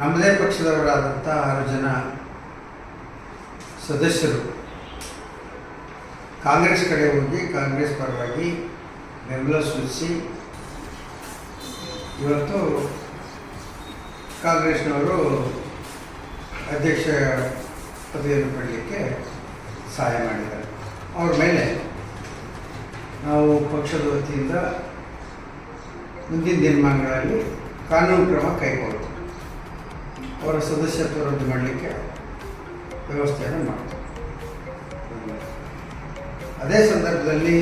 ನಮ್ಮದೇ ಪಕ್ಷದವರಾದಂಥ ಆರು ಜನ ಸದಸ್ಯರು. ಕಾಂಗ್ರೆಸ್ ಕಡೆ ಹೋಗಿ ಕಾಂಗ್ರೆಸ್ ಪರವಾಗಿ ಬೆಂಬಲ ಸೂಚಿಸಿ ಇವತ್ತು ಕಾಂಗ್ರೆಸ್ನವರು ಅಧ್ಯಕ್ಷ ಪದವಿಯನ್ನು ಪಡಲಿಕ್ಕೆ ಸಹಾಯ ಮಾಡಿದ್ದಾರೆ. ಅವ್ರ ಮೇಲೆ ನಾವು ಪಕ್ಷದ ವತಿಯಿಂದ ಮುಂದಿನ ದಿನಮಾನಗಳಲ್ಲಿ ಕಾನೂನು ಕ್ರಮ ಕೈಗೊಳ್ಳುತ್ತೇವೆ ಅವರ ಸದಸ್ಯತ್ವ ರದ್ದು ಮಾಡಲಿಕ್ಕೆ ವ್ಯವಸ್ಥೆಯನ್ನು ಮಾಡ್ತಾರೆ. ಅದೇ ಸಂದರ್ಭದಲ್ಲಿ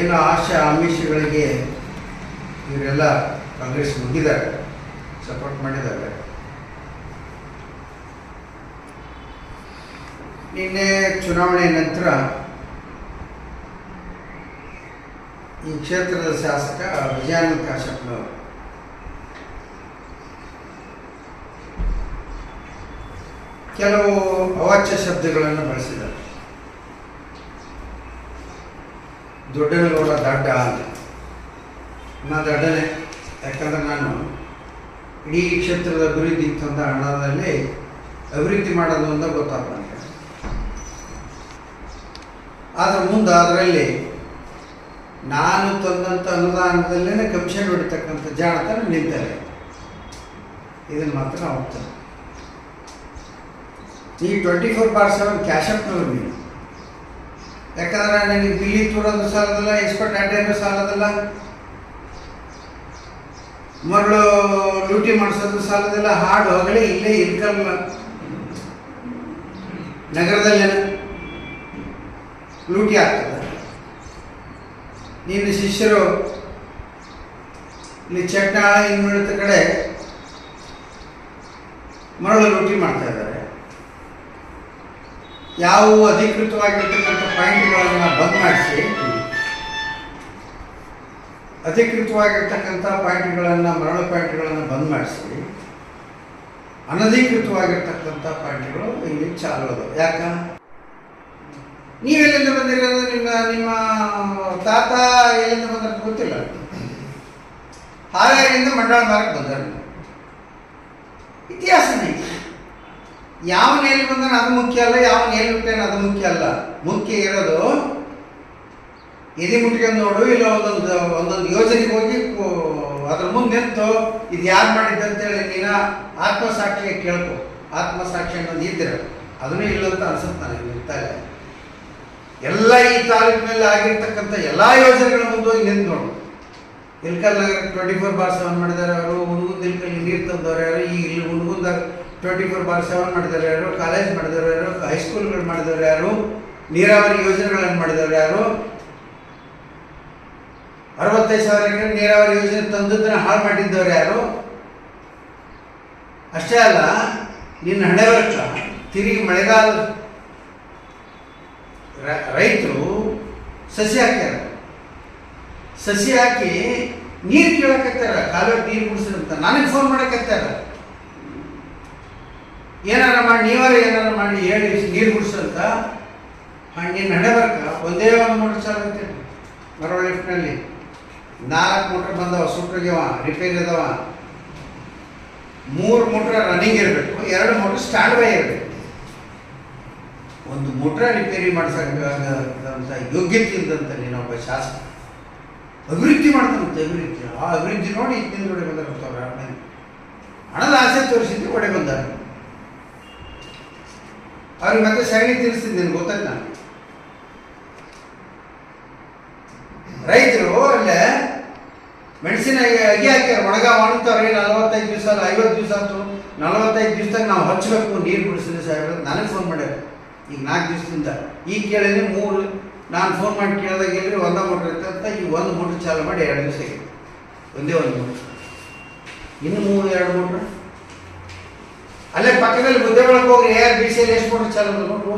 ಏನು ಆಶಾ ಆಮಿಷಗಳಿಗೆ ಇವರೆಲ್ಲ ಕಾಂಗ್ರೆಸ್ ಮುಗಿದ್ದಾರೆ ಸಪೋರ್ಟ್ ಮಾಡಿದ್ದಾರೆ. ನಿನ್ನೆ ಚುನಾವಣೆ ನಂತರ ಈ ಕ್ಷೇತ್ರದ ಶಾಸಕ ವಿಜಯಾನಂದ ಕಾಶ್ಯಪ್ನವರು ಕೆಲವು ಅವಾಚ್ಯ ಶಬ್ದಗಳನ್ನು ಬಳಸಿದ್ದಾರೆ. ದೊಡ್ಡನಗೌಡ ದಡ್ಡ ಅಂತ. ನಾ ದಡ್ಡನೆ. ಯಾಕಂದ್ರೆ ನಾನು ಇಡೀ ಕ್ಷೇತ್ರದ ಅಭಿವೃದ್ಧಿ ತಂದ ಹಣದಲ್ಲಿ ಅಭಿವೃದ್ಧಿ ಮಾಡೋದು ಅಂತ ಗೊತ್ತಾಗ ನನಗೆ ಆದರೆ ಮುಂದೆ ಅದರಲ್ಲಿ ನಾನು ತಂದಂಥ ಅನುದಾನದಲ್ಲೇ ಕಮಿಷನ್ ಹೊಡಿತಕ್ಕಂಥ ಜಾಣತನ ನಿಂತಾರೆ. ಇದನ್ನು ಮಾತ್ರ ನಾವು ಹೋಗ್ತೇನೆ ಈ twenty four bar seven cash ಅಪ್ನವ್ರು ನೀವು ಯಾಕಂದ್ರೆ ನನಗೆ ಬಿಲ್ಲಿ ತೋರೋದು ಸಾಲದಲ್ಲ ಎಕ್ಸ್ಪರ್ಟ್ ಅಡ್ಡೇನು ಸಾಲದಲ್ಲ. ಮರಳು ಡ್ಯೂಟಿ ಮಾಡಿಸೋದು ಸಾಲದಲ್ಲ ಹಾಡು ಹೊಗಳಿ ಇಲ್ಲೇ ಇರ್ಕಲ್ಲ. ನಗರದಲ್ಲೇ ಲೂಟಿ ಆಗ್ತದೆ. ನಿನ್ನ ಶಿಷ್ಯರು ಇಲ್ಲಿ ಚಟ್ನಾಳ ಇನ್ನುಳಿದ ಕಡೆ ಮರಳು ಲೂಟಿ ಮಾಡ್ತಾ ಇದ್ದಾರೆ. ಯಾವ ಅಧಿಕೃತವಾಗಿರ್ತಕ್ಕಂಥ ಪಾಯಿಂಟ್ಗಳನ್ನು ಬಂದ್ ಮಾಡಿಸಿ, ಅಧಿಕೃತವಾಗಿರ್ತಕ್ಕಂಥ ಪಾಯಿಂಟ್ಗಳನ್ನು, ಮರಳು ಪಾಯಿಂಟ್ಗಳನ್ನು ಬಂದ್ ಮಾಡಿಸಿ, ಅನಧಿಕೃತವಾಗಿರ್ತಕ್ಕಂಥ ಪಾಯಿಂಟ್ಗಳು ಇಲ್ಲಿ ಚಾಲು ಅದು. ಯಾಕ? ನೀವೆಲ್ಲಿಂದ ಬಂದಿರೋದು? ನಿಮ್ಮ ನಿಮ್ಮ ತಾತ ಎಲ್ಲಿಂದ ಬಂದ್ರೆ ಗೊತ್ತಿಲ್ಲ. ಹಾವೇರಿಯಿಂದ ಮಂಡಳ ಮಾರಕ್ಕೆ ಬಂದರು ಇತಿಹಾಸನೇ. ಯಾವನ ಎಲ್ಲಿ ಬಂದನ ಅದು ಮುಖ್ಯ ಅಲ್ಲ, ಯಾವ ಹುಟ್ಟಾನ ಅದು ಮುಖ್ಯ ಅಲ್ಲ. ಮುಖ್ಯ ಇರೋದು, ಎದೆ ಮುಟ್ಕೊಂಡು ನೋಡು, ಇಲ್ಲ ಒಂದೊಂದು ಒಂದೊಂದು ಯೋಜನೆಗೆ ಹೋಗಿ ಅದ್ರ ಮುಂದೆ ನಿಂತು, ಇದು ಯಾರು ಮಾಡಿದ್ದು ಅಂತೇಳಿ ನೀನ ಆತ್ಮಸಾಕ್ಷಿಗೆ ಕೇಳ್ಕೊ. ಆತ್ಮಸಾಕ್ಷಿ ಅನ್ನೋದು ಇದ್ದಿರ ಅದನ್ನೂ ಇಲ್ಲಂತ ಅನ್ಸುತ್ತೆ ನನಗೆ ನಿಂತಾಗ ಎಲ್ಲ ಈ ತಾಲೂಕಿನಲ್ಲಿ ಆಗಿರ್ತಕ್ಕಂಥ ಎಲ್ಲ ಯೋಜನೆಗಳ ಮುಂದೆ ಹೋಗಿ ನಿಂತು ನೋಡು. Ilkal twenty four bar seven ಮಾಡಿದ್ದಾರೆ ಅವರು ಹುಡುಗದ ಇಲ್ಕಲ್ಲಿ ನೀರು ತಂದವ್ರೆ ಯಾರು ಈಗ ಇಲ್ಲಿ ಹುಡುಗದಾಗ ಟ್ವೆಂಟಿ ಫೋರ್ ಬಾರ್ ಸೆವೆನ್ ಮಾಡಿದವರು ಯಾರು? ಕಾಲೇಜ್ ಮಾಡಿದವರು ಯಾರು? ಹೈಸ್ಕೂಲ್ಗಳು ಮಾಡಿದವರು ಯಾರು? ನೀರಾವರಿ ಯೋಜನೆಗಳನ್ನು ಮಾಡಿದವರು ಯಾರು? ಅರವತ್ತೈದು ಸಾವಿರ ಎಕರೆ ನೀರಾವರಿ ಯೋಜನೆ ತಂದದ್ದನ್ನು ಹಾಳು ಮಾಡಿದ್ದವ್ರು ಯಾರು? ಅಷ್ಟೇ ಅಲ್ಲ, ನಿನ್ನ ಹಣೆ ವರ್ಷ, ತಿರುಗಿ ಮಳೆಗಾಲ ರೈತರು ಸಸಿ ಹಾಕ್ಯಾರ. ಸಸಿ ಹಾಕಿ ನೀರು ಕೇಳಕತ್ತಾರ ಕಾಲುವೆ ನೀರು ಕುಡಿಸಿದಂತ ನನಗೆ ಫೋನ್ ಮಾಡಕತ್ತಾರ ಏನಾರ ಮಾಡಿ ನೀವರ ಏನಾರ ಮಾಡಿ ಹೇಳಿ, ನೀರು ಗುಡಿಸಂತ ಹಣ್ಣಿನ ನಡೆ ಬರ್ಕ ಒಂದೇ ಒಂದು ಮೋಟರ್ ಸಾಗುತ್ತೆ ಬರೋ ಲಿಫ್ಟ್ನಲ್ಲಿ ನಾಲ್ಕು ಮೋಟ್ರ್ ಬಂದವ ಸುಟ್ರಿಗೆವ ರಿಪೇರಿ ಅದಾವ ಮೂರು ಮೋಟ್ರ್ ರನ್ನಿಂಗ್ ಇರಬೇಕು, ಎರಡು ಮೋಟ್ರ್ ಸ್ಟ್ಯಾಂಡ್ ಬೈ ಇರಬೇಕು. ಒಂದು ಮೋಟ್ರ ರಿಪೇರಿ ಮಾಡಿಸಂತ ಯೋಗ್ಯತೆ ಇಲ್ಲದಂತ ನೀನೊಬ್ಬ ಶಾಸಕ ಅಭಿವೃದ್ಧಿ ಮಾಡ್ತಾನಂತೆ, ಅಭಿವೃದ್ಧಿ. ಆ ಅಭಿವೃದ್ಧಿ ನೋಡಿ ಇದ್ದಿನ ನೋಡಿ ಬಂದ್ರೆ ಬಂದಾರ ಅವ್ರಿಗೆ ಮತ್ತೆ ಸಗಣಿ ತಿನ್ನಿಸ್ತಿದ್ದೆ ನಿನ್ಗೆ ಗೊತ್ತಾಯ್ತು ನಾನು ರೈತರು ಅಲ್ಲೇ ಮೆಣಸಿನ ಅಗಿ ಹಾಕ್ಯಾರ, ಒಣಗ ಒಣಗ್ತಾವ್ರಿ ನಲವತ್ತೈದು ದಿವಸ ಅಲ್ಲ ಐವತ್ತು ದಿವಸ ಆಯ್ತು ನಲವತ್ತೈದು ದಿವಸದಾಗ ನಾವು ಹಚ್ಚಬೇಕು, ನೀರು ಕುಡಿಸಿದ್ರೆ ಸಾಹೇಬ್ರ ನನಗೆ ಫೋನ್ ಮಾಡ್ಯಾರ. ಈಗ ನಾಲ್ಕು ದಿವಸದಿಂದ. ಈಗ ಕೇಳಿದ್ರೆ ಮೂರು, ನಾನು ಫೋನ್ ಮಾಡಿ ಕೇಳಿದಾಗ ಎಲ್ರಿ ಒಂದ ಮೋಟ್ರ್ ಅಂತ ಈ ಒಂದು ಮೋಟ್ರ್ ಚಾಲು ಮಾಡಿ ಎರಡು ದಿವಸ ಒಂದೇ ಒಂದು ಮೋಟ್ರ್ ಇನ್ನು ಮೂರು, ಎರಡು ಮೋಟ್ರ್ ಅಲ್ಲೇ ಪಕ್ಕದಲ್ಲಿ ಮುದ್ದೆ ಒಳಗೆ ಹೋಗಿ ಏರ್ ಬಿ ಸಿ ಎಷ್ಟು ಮೋಟ್ರ್ ಚಾಲು ಮಾಡಿದ್ರು